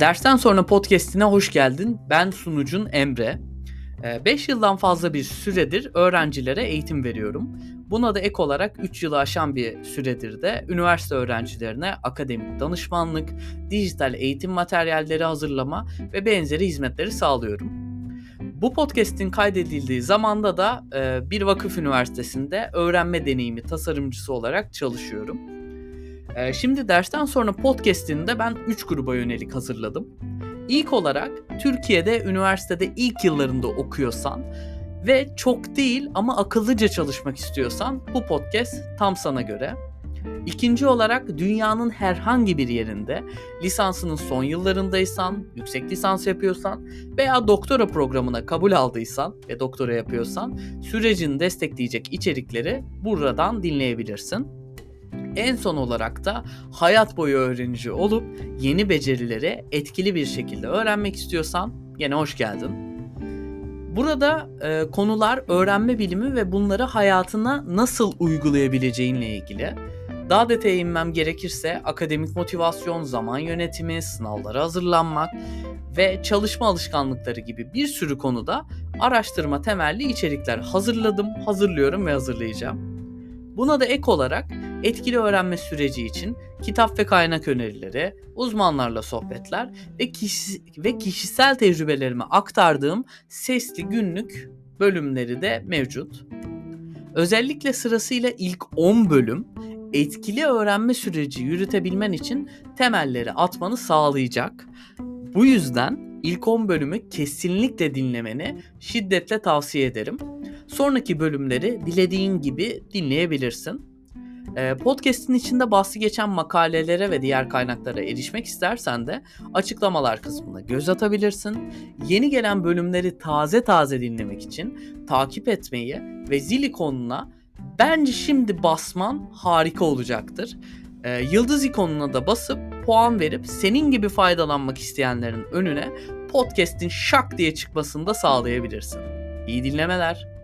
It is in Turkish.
Dersten sonra podcast'ine hoş geldin. Ben sunucun Emre. 5 yıldan fazla bir süredir öğrencilere eğitim veriyorum. Buna da ek olarak 3 yılı aşan bir süredir de üniversite öğrencilerine akademik danışmanlık, dijital eğitim materyalleri hazırlama ve benzeri hizmetleri sağlıyorum. Bu podcast'in kaydedildiği zamanda da e, bir vakıf üniversitesinde öğrenme deneyimi tasarımcısı olarak çalışıyorum. E, şimdi dersten sonra podcast'ini de ben 3 gruba yönelik hazırladım. İlk olarak Türkiye'de üniversitede ilk yıllarında okuyorsan ve çok değil ama akıllıca çalışmak istiyorsan bu podcast tam sana göre. İkinci olarak dünyanın herhangi bir yerinde lisansının son yıllarındaysan, yüksek lisans yapıyorsan veya doktora programına kabul aldıysan ve doktora yapıyorsan sürecini destekleyecek içerikleri buradan dinleyebilirsin. En son olarak da hayat boyu öğrenici olup yeni becerileri etkili bir şekilde öğrenmek istiyorsan yine hoş geldin. Burada e, konular öğrenme bilimi ve bunları hayatına nasıl uygulayabileceğinle ilgili. Daha detaya inmem gerekirse akademik motivasyon, zaman yönetimi, sınavlara hazırlanmak ve çalışma alışkanlıkları gibi bir sürü konuda araştırma temelli içerikler hazırladım, hazırlıyorum ve hazırlayacağım. Buna da ek olarak etkili öğrenme süreci için kitap ve kaynak önerileri, uzmanlarla sohbetler ve, kişi, ve kişisel tecrübelerimi aktardığım sesli günlük bölümleri de mevcut. Özellikle sırasıyla ilk 10 bölüm etkili öğrenme süreci yürütebilmen için temelleri atmanı sağlayacak. Bu yüzden ilk 10 bölümü kesinlikle dinlemeni şiddetle tavsiye ederim. Sonraki bölümleri dilediğin gibi dinleyebilirsin. Podcast'in içinde bahsi geçen makalelere ve diğer kaynaklara erişmek istersen de açıklamalar kısmına göz atabilirsin. Yeni gelen bölümleri taze taze dinlemek için takip etmeyi ve zil ikonuna bence şimdi basman harika olacaktır. Yıldız ikonuna da basıp puan verip senin gibi faydalanmak isteyenlerin önüne podcast'in şak diye çıkmasını da sağlayabilirsin. İyi dinlemeler.